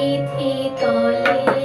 পৃথিতলে